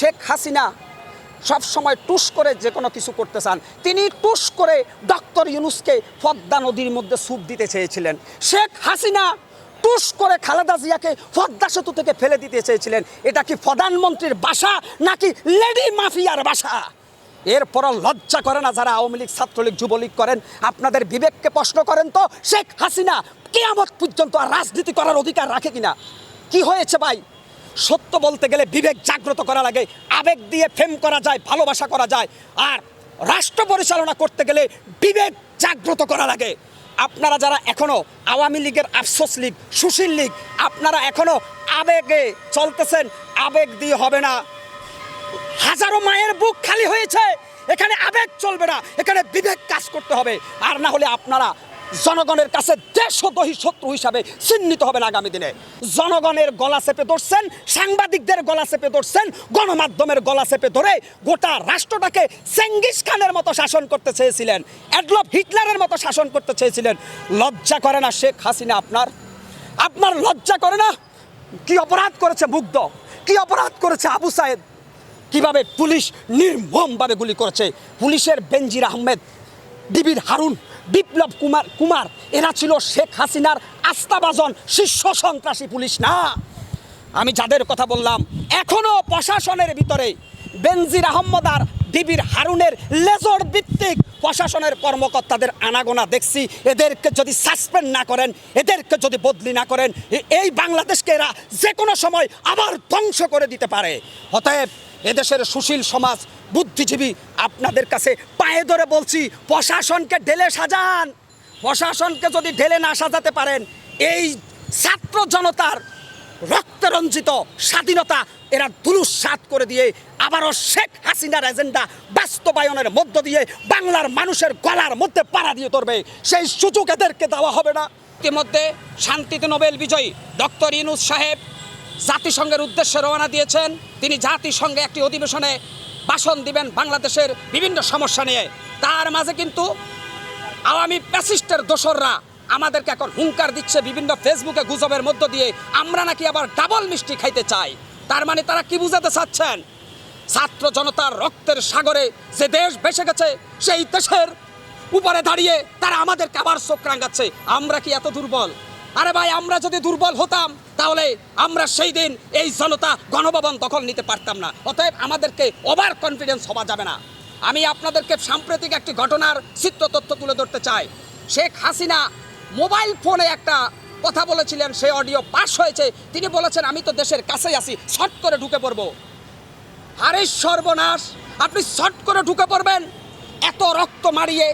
শেখ হাসিনা সব সময় টুস করে যে কোনো কিছু করতে চান। তিনি টুস করে ডক্টর ইউনুসকে পদ্মা নদীর মধ্যে সুপ দিতে চেয়েছিলেন। শেখ হাসিনা টুস করে খালেদা জিয়াকে পদ্মা সেতু থেকে ফেলে দিতে চেয়েছিলেন। এটা কি প্রধানমন্ত্রীর বাসা নাকি লেডি মাফিয়ার বাসা? এরপরও লজ্জা করে না যারা আওয়ামী লীগ, ছাত্রলীগ, যুবলীগ করেন? আপনাদের বিবেককে প্রশ্ন করেন তো, শেখ হাসিনা কেয়ামত পর্যন্ত আর রাজনীতি করার অধিকার রাখে কিনা? কি হয়েছে ভাই? সত্য বলতে গেলে বিবেক জাগ্রত করা লাগে, আবেগ দিয়ে প্রেম করা যায়, ভালোবাসা করা যায়, আর রাষ্ট্র পরিচালনা করতে গেলে বিবেক জাগ্রত করা লাগে। আপনারা যারা এখনও আওয়ামী লীগের আফসোস লীগ, সুশীল লীগ, আপনারা এখনও আবেগে চলতেছেন, আবেগ দিয়ে হবে না। হাজারো মায়ের বুক খালি হয়েছে, এখানে আবেগ চলবে না, এখানে বিবেক কাজ করতে হবে। আর না হলে আপনারা জনগণের কাছে দেশদ্রোহী শত্রু হিসাবে চিহ্নিত হবেন আগামী দিনে। জনগণের গলা চেপে ধরছেন, সাংবাদিকদের গলা চেপে ধরছেন, গণমাধ্যমের গলা চেপে ধরে গোটা রাষ্ট্রটাকে চেঙ্গিস খানের মতো শাসন করতে চেয়েছিলেন, অ্যাডলফ হিটলারের মতো শাসন করতে চেয়েছিলেন। লজ্জা করে না শেখ হাসিনা আপনার? আপনার লজ্জা করে না? কি অপরাধ করেছে মুগ্ধ? কি অপরাধ করেছে আবু সাহেব? কীভাবে পুলিশ নির্মমভাবে গুলি করেছে? পুলিশের বেনজির আহমেদ ডিবির হারুন বিপ্লব কুমার কুমার, এরা ছিল শেখ হাসিনার আস্থাভাজন শীর্ষ সন্ত্রাসী পুলিশ না? আমি যাদের কথা বললাম, এখনও প্রশাসনের ভিতরে বেনজির আহমদ আর ডিবির হারুনের লেজর ভিত্তিক প্রশাসনের কর্মকর্তাদের আনাগোনা দেখছি। এদেরকে যদি সাসপেন্ড না করেন, এদেরকে যদি বদলি না করেন এই বাংলাদেশকে এরা যে কোনো সময় আবার ধ্বংস করে দিতে পারে। অতএব এদেশের সুশীল সমাজ বুদ্ধিজীবী আপনাদের কাছে পায়ে ধরে বলছি, প্রশাসনকে ঢেলে সাজান। প্রশাসনকে যদি ঢেলে না সাজাতে পারেন, এই ছাত্র জনতার রক্তরঞ্জিত স্বাধীনতা এরা দুলুসাত করে দিয়ে আবারও শেখ হাসিনার এজেন্ডা বাস্তবায়নের মধ্য দিয়ে বাংলার মানুষের গলার মধ্যে পাড়া দিয়ে ধরবে। সেই সুযোগ এদেরকে দেওয়া হবে না। ইতিমধ্যে শান্তিতে নোবেল বিজয়ী ডক্টর ইনুস সাহেব জাতিসংঘের উদ্দেশ্যে রওনা দিয়েছেন। তিনি জাতিসংঘে একটি অধিবেশনে ভাষণ দিবেন বাংলাদেশের বিভিন্ন সমস্যা নিয়ে। তার মাঝে কিন্তু আওয়ামী প্যাসিস্টের দোসররা আমাদেরকে এখন হুঙ্কার দিচ্ছে বিভিন্ন ফেসবুকে গুজবের মধ্য দিয়ে, আমরা নাকি আবার ডাবল মিষ্টি খাইতে চাই। তার মানে তারা কি বুঝাতে চাচ্ছেন? ছাত্র জনতার রক্তের সাগরে যে দেশ বেসে গেছে, সেই দেশের উপরে দাঁড়িয়ে তারা আমাদেরকে আবার চোখ রাঙাচ্ছে। আমরা কি এত দুর্বল? আরে ভাই, আমরা যদি দুর্বল হতাম, তাহলে আমরা সেই দিন এই জনতা গণভবন দখল নিতে পারতাম না। অতএব আমাদেরকে ওভার কনফিডেন্স হওয়া যাবে না। আমি আপনাদেরকে সাম্প্রতিক একটি ঘটনার চিত্র তথ্য তুলে ধরতে চাই। শেখ হাসিনা মোবাইল ফোনে একটা কথা বলেছিলেন সেই অডিও পাস হয়েছে। তিনি বলেছেন, আমি তো দেশের কাছেই আছি শর্ট করে ঢুকে পড়ব। আরে সর্বনাশ, আপনি শট করে ঢুকে পড়বেন। এত রক্ত মারিয়ে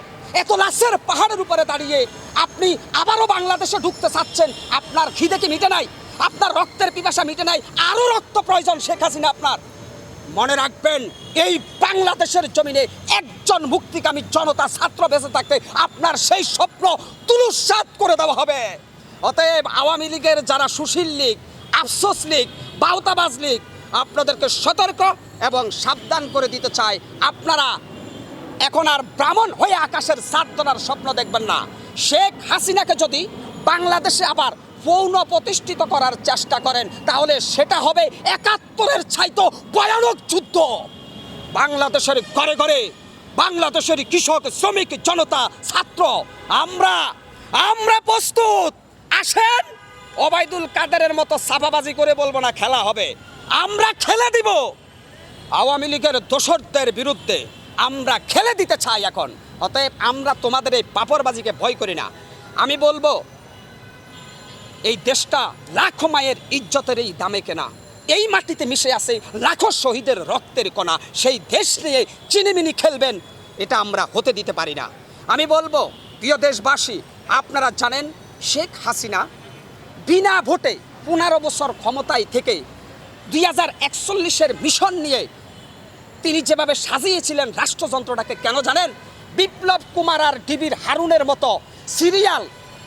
এত লাশের পাহাড়ের উপরে দাঁড়িয়ে আপনি আবারও বাংলাদেশে ঢুকতে চাচ্ছেন, আপনার খিদে কি মিটে নাই? আপনার রক্তের পিপাসা মিটে নাই, আরও রক্ত প্রয়োজন শেখ হাসিনা আপনার। মনে রাখবেন, এই বাংলাদেশের জমিনে একজন মুক্তিকামী জনতা ছাত্র বেঁচে থাকতে আপনার সেই স্বপ্ন তুলুসাত করে দেওয়া হবে। অতএব আওয়ামী লীগের যারা সুশীল লীগ, আফসোস লীগ, বাউতাবাজ লীগ, আপনাদেরকে সতর্ক এবং সাবধান করে দিতে চাই। আপনারা এখন আর ব্রাহ্মণ হয়ে আকাশের সাত ধরার স্বপ্ন দেখবেন না। শেখ হাসিনাকে যদি বাংলাদেশে আবার পৌন প্রতিষ্ঠিত করার চেষ্টা করেন, তাহলে সেটা হবে একাত্তরের ছাইতো ভয়ানক যুদ্ধ। বাংলাদেশের ঘরে ঘরে বাংলাদেশের কৃষক, শ্রমিক, জনতা, ছাত্র, আমরা আমরা প্রস্তুত। আসেন, ওবায়দুল কাদেরের মতো সাফাবাজি করে বলব না, খেলা হবে। আমরা খেলে দিব। আওয়ামী লীগের দোসরদের বিরুদ্ধে আমরা খেলে দিতে চাই এখন। অতএব আমরা তোমাদের এই পাপড়বাজিকে ভয় করি না। আমি বলব, এই দেশটা লাখো মায়ের ইজ্জতের এই দামে কেনা। এই মাটিতে মিশে আছে লাখো শহীদের রক্তের কণা। সেই দেশ নিয়ে চিনিমিনি খেলবেন, এটা আমরা হতে দিতে পারি না। আমি বলব, প্রিয় দেশবাসী, আপনারা জানেন, শেখ হাসিনা বিনা ভোটে পনেরো বছর ক্ষমতায় থেকে দুই হাজার একচল্লিশের মিশন নিয়ে তিনি যেভাবে সাজিয়েছিলেন রাষ্ট্রযন্ত্রটাকে, কেন জানেন? বিপ্লব কুমার আর ডিবির হারুনের মতো সিরিয়াল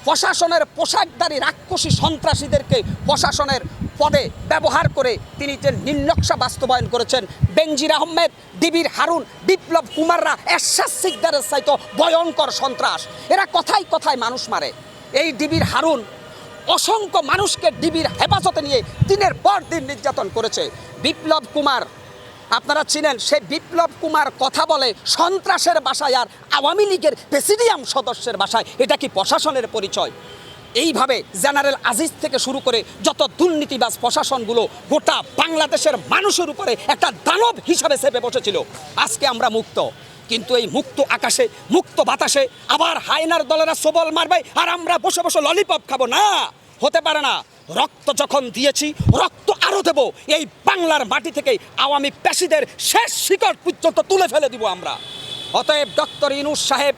প্রশাসনের পোশাকধারী রাক্ষসী সন্ত্রাসীদেরকে প্রশাসনের পদে ব্যবহার করে তিনি যে নির্নকশা বাস্তবায়ন করেছেন। বেনজির আহমেদ, ডিবির হারুন, বিপ্লব কুমাররা এরশাদ সিকদারের চাইতো ভয়ঙ্কর সন্ত্রাস। এরা কথায় কথায় মানুষ মারে। এই ডিবির হারুন অসংখ্য মানুষকে ডিবির হেফাজতে নিয়ে দিনের পর দিন নির্যাতন করেছে। বিপ্লব কুমার আপনারা চিনেন, সে বিপ্লব কুমার কথা বলে সন্ত্রাসের বাসায় আর আওয়ামী লীগের প্রেসিডিয়াম সদস্যের বাসায়। এটা কি প্রশাসনের পরিচয়? এইভাবে জেনারেল আজিজ থেকে শুরু করে যত দুর্নীতিবাজ প্রশাসনগুলো গোটা বাংলাদেশের মানুষের উপরে একটা দানব হিসাবে চেপে বসেছিল, আজকে আমরা মুক্ত। কিন্তু এই মুক্ত আকাশে, মুক্ত বাতাসে আবার হায়নার দলেরা সবল মারবে আর আমরা বসে বসে ললিপপ খাব। না! হতে পারে না। রক্ত যখন দিয়েছি, রক্ত আরও দেব। এই বাংলার মাটি থেকে আওয়ামী পেশিদের শেষ শিকড় পর্যন্ত তুলে ফেলে দিব আমরা। অতএব ডক্টর ইনুস সাহেব,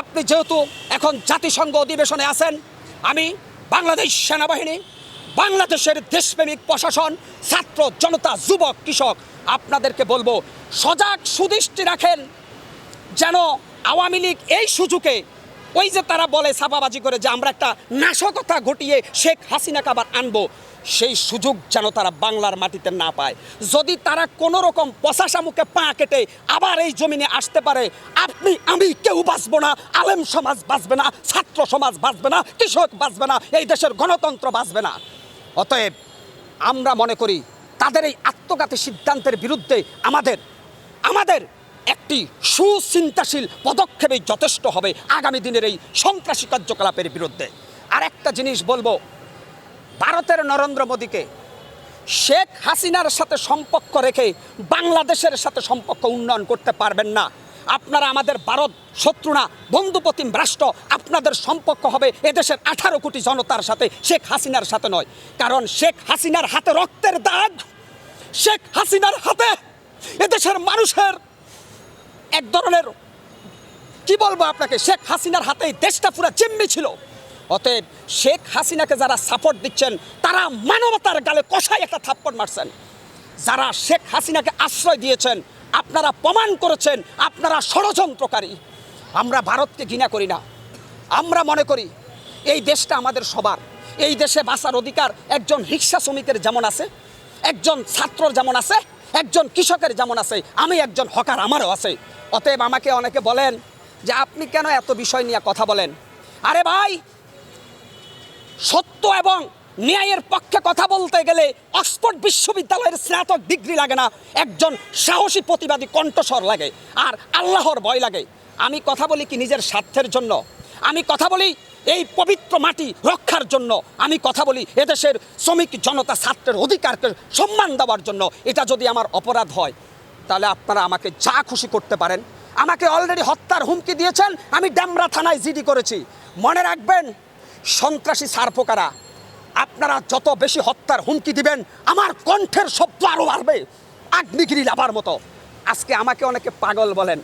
আপনি যেহেতু এখন জাতিসংঘ অধিবেশনে আছেন, আমি বাংলাদেশ সেনাবাহিনী, বাংলাদেশের দেশপ্রেমিক প্রশাসন, ছাত্র জনতা, যুবক, কৃষক, আপনাদেরকে বলব, সজাগ সুদৃষ্টি রাখেন। যেন আওয়ামী লীগ এই সুযোগে ওই যে তারা বলে ছাপাবাজি করে যে আমরা একটা নাশকতা ঘটিয়ে শেখ হাসিনাকে আবার আনব, সেই সুযোগ যেন তারা বাংলার মাটিতে না পায়। যদি তারা কোনো রকম পশাসা মুখে পা কেটে আবার এই জমিনে আসতে পারে, আপনি, আমি কেউ বাঁচবো না, আলেম সমাজ বাঁচবে না, ছাত্র সমাজ বাঁচবে না, কৃষক বাঁচবে না, এই দেশের গণতন্ত্র বাঁচবে না। অতএব আমরা মনে করি, তাদের এই আত্মঘাতী সিদ্ধান্তের বিরুদ্ধে আমাদের আমাদের একটি সুচিন্তাশীল পদক্ষেপই যথেষ্ট হবে আগামী দিনের এই সন্ত্রাসী কার্যকলাপের বিরুদ্ধে। আর একটা জিনিস বলব, ভারতের নরেন্দ্র মোদীকে শেখ হাসিনার সাথে সম্পর্ক রেখে বাংলাদেশের সাথে সম্পর্ক উন্নয়ন করতে পারবেন না। আপনারা আমাদের ভারত, শত্রু না বন্ধুপ্রতিম রাষ্ট্র, আপনাদের সম্পর্ক হবে এদেশের আঠারো কোটি জনতার সাথে, শেখ হাসিনার সাথে নয়। কারণ শেখ হাসিনার হাতে রক্তের দাগ, শেখ হাসিনার হাতে এদেশের মানুষের এক ধরনের, কি বলব আপনাকে, শেখ হাসিনার হাতে দেশটা পুরো জিম্মি ছিল। অতএব শেখ হাসিনাকে যারা সাপোর্ট দিচ্ছেন, তারা মানবতার গালে কষায় একটা থাপ্পড় মারছেন। যারা শেখ হাসিনাকে আশ্রয় দিয়েছেন, আপনারা প্রমাণ করেছেন, আপনারা ষড়যন্ত্রকারী। আমরা ভারতকে ঘৃণা করি না। আমরা মনে করি, এই দেশটা আমাদের সবার। এই দেশে বাঁচার অধিকার একজন রিক্সা শ্রমিকের যেমন আছে, একজন ছাত্রর যেমন আছে একজন কৃষকের যেমন আছে, আমি একজন হকার, আমারও আছে। অতএব আমাকে অনেকে বলেন যে আপনি কেন এত বিষয় নিয়ে কথা বলেন? আরে ভাই, সত্য এবং ন্যায়ের পক্ষে কথা বলতে গেলে অক্সফোর্ড বিশ্ববিদ্যালয়ের স্নাতক ডিগ্রি লাগে না, একজন সাহসী প্রতিবাদী কণ্ঠস্বর লাগে, আর আল্লাহর ভয় লাগে। আমি কথা বলি কি নিজের স্বার্থের জন্য? আমি কথা বলি এই পবিত্র মাটি রক্ষার জন্য আমি কথা বলি এদেশের শ্রমিক জনতা ছাত্রের অধিকারকে সম্মান দেওয়ার জন্য। এটা যদি আমার অপরাধ হয়, তাহলে আপনারা আমাকে যা খুশি করতে পারেন। আমাকে অলরেডি হত্যার হুমকি দিয়েছেন, আমি ড্যামরা থানায় জিডি করেছি। মনে রাখবেন, সন্ত্রাসী সারপোকারা আপনারা যত বেশি হত্যার হুমকি দিবেন, আমার কণ্ঠের শব্দ আরও বাড়বে, আগ্নিগিরি লাভার মতো। আজকে আমাকে অনেকে পাগল বলেন,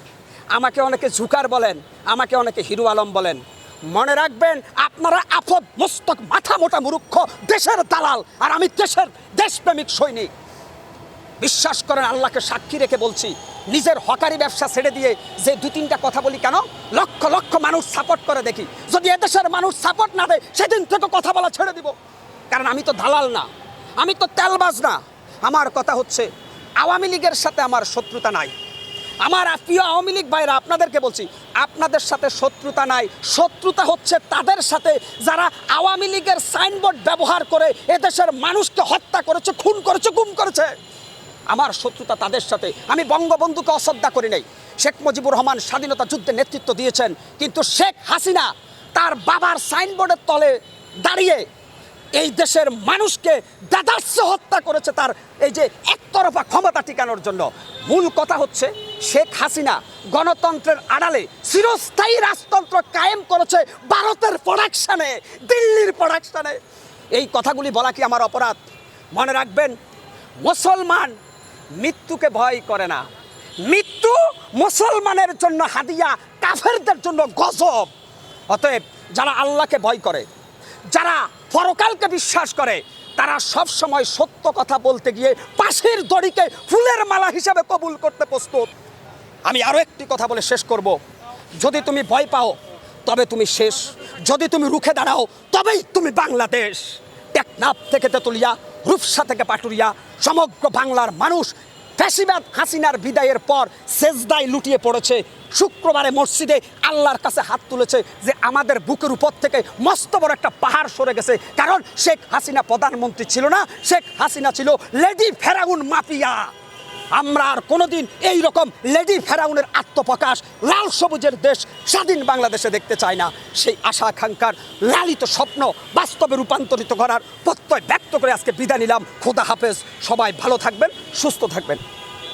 আমাকে অনেকে ঝুকার বলেন, আমাকে অনেকে হিরু আলম বলেন। মনে রাখবেন, আপনারা আপদ মস্তক, মাথা মোটা মুরুক্ষ দেশের দালাল, আর আমি দেশের দেশপ্রেমিক সৈনিক। বিশ্বাস করেন, আল্লাহকে সাক্ষী রেখে বলছি, নিজের হকারি ব্যবসা ছেড়ে দিয়ে যে দু তিনটা কথা বলি কেন? লক্ষ লক্ষ মানুষ সাপোর্ট করে দেখি। যদি এদেশের মানুষ সাপোর্ট না দেয়, সেদিন থেকে কথা বলা ছেড়ে দিব। কারণ আমি তো দালাল না, আমি তো তেলবাজ না। আমার কথা হচ্ছে, আওয়ামী লীগের সাথে আমার শত্রুতা নাই। আমার প্রিয় আওয়ামী লীগ ভাইরা, আপনাদেরকে বলছি, আপনাদের সাথে শত্রুতা নাই। শত্রুতা হচ্ছে তাদের সাথে যারা আওয়ামী লীগের সাইনবোর্ড ব্যবহার করে এদেশের মানুষকে হত্যা করেছে, খুন করেছে, গুম করেছে। আমার শত্রুতা তাদের সাথে। আমি বঙ্গবন্ধুকে অশ্রদ্ধা করি নাই। শেখ মুজিবুর রহমান স্বাধীনতা যুদ্ধে নেতৃত্ব দিয়েছেন, কিন্তু শেখ হাসিনা তার বাবার সাইনবোর্ডের তলে দাঁড়িয়ে এই দেশের মানুষকে দাদাস্য হত্যা করেছে তার এই যে একতরফা ক্ষমতা টিকানোর জন্য। মূল কথা হচ্ছে, শেখ হাসিনা গণতন্ত্রের আড়ালে চিরস্থায়ী রাজতন্ত্র কায়েম করেছে ভারতের প্রোডাকশানে দিল্লির প্রোডাকশানে এই কথাগুলি বলা কি আমার অপরাধ? মনে রাখবেন, মুসলমান মৃত্যুকে ভয় করে না। মৃত্যু মুসলমানের জন্য হাদিয়া, কাফেরদের জন্য গজব। অতএব যারা আল্লাহকে ভয় করে, যারা পরকালকে বিশ্বাস করে, তারা সব সময় সত্য কথা বলতে গিয়ে পাশের দড়িকে ফুলের মালা হিসাবে কবুল করতে প্রস্তুত। আমি আরও একটি কথা বলে শেষ করব। যদি তুমি ভয় পাও, তবে তুমি শেষ। যদি তুমি রুখে দাঁড়াও, তবেই তুমি বাংলাদেশ। টেকনাফ থেকে তেতুলিয়া, রূপসা থেকে পাটুরিয়া, সমগ্র বাংলার মানুষ ফ্যাসিবাদ, হাসিনার বিদায়ের পর সেজদায় লুটিয়ে পড়েছে শুক্রবারে মসজিদে আল্লাহর কাছে হাত তুলেছে যে আমাদের বুকের উপর থেকে মস্ত বড় একটা পাহাড় সরে গেছে। কারণ শেখ হাসিনা প্রধানমন্ত্রী ছিল না, শেখ হাসিনা ছিল লেডি ফেরাউন মাফিয়া। আমরা আর কোনোদিন এই রকম লেডি ফেরাউনের আত্মপ্রকাশ, লাল সবুজের দেশ স্বাধীন বাংলাদেশে দেখতে চায় না। সেই আশা আকাঙ্ক্ষার লালিত স্বপ্ন বাস্তবে রূপান্তরিত করার প্রত্যয় ব্যক্ত করে আজকে বিদায় নিলাম। খোদা হাফেজ। সবাই ভালো থাকবেন, সুস্থ থাকবেন।